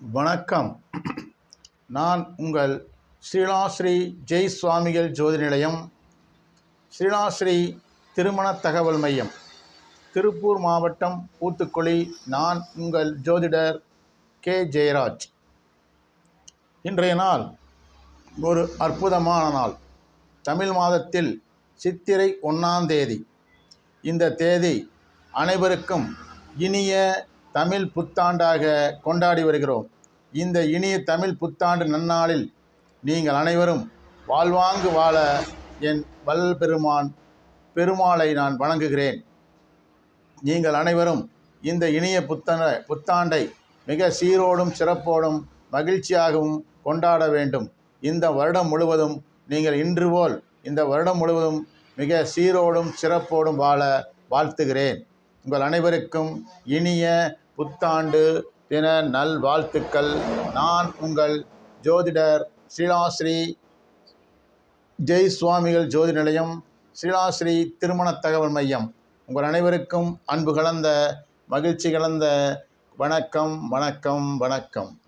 வணக்கம். நான் உங்கள் ஸ்ரீலாஸ்ரீ ஜெய் சுவாமிகள் ஜோதி நிலையம் ஸ்ரீலாஸ்ரீ திருமண தகவல் மையம் திருப்பூர் மாவட்டம் ஊத்துக்குளி. நான் உங்கள் ஜோதிடர் கே. ஜெயராஜ். இன்றைய நாள் ஒரு அற்புதமான நாள். தமிழ் மாதத்தில் சித்திரை ஒன்றாம் தேதி. இந்த தேதி அனைவருக்கும் இனிய தமிழ் புத்தாண்டாக கொண்டாடி வருகிறோம். இந்த இனிய தமிழ் புத்தாண்டு நன்னாளில் நீங்கள் அனைவரும் வாழ்வாங்கு வாழ என் வல் பெருமான் பெருமாளை நான் வணங்குகிறேன். நீங்கள் அனைவரும் இந்த இனிய புத்தன புத்தாண்டை மிக சீரோடும் சிறப்போடும் மகிழ்ச்சியாகவும் கொண்டாட வேண்டும். இந்த வருடம் முழுவதும் நீங்கள் இன்று போல் இந்த வருடம் முழுவதும் மிக சீரோடும் சிறப்போடும் வாழ வாழ்த்துகிறேன். உங்கள் அனைவருக்கும் இனிய புத்தாண்டு தின நல் வாழ்த்துக்கள் நான் உங்கள் ஜோதிடர் ஸ்ரீலாஸ்ரீ. ஜெய் சுவாமிகள் ஜோதி நிலையம் ஸ்ரீலாஸ்ரீ திருமண தகவல் மையம். உங்கள் அனைவருக்கும் அன்பு கலந்த மகிழ்ச்சி கலந்த வணக்கம் வணக்கம் வணக்கம்.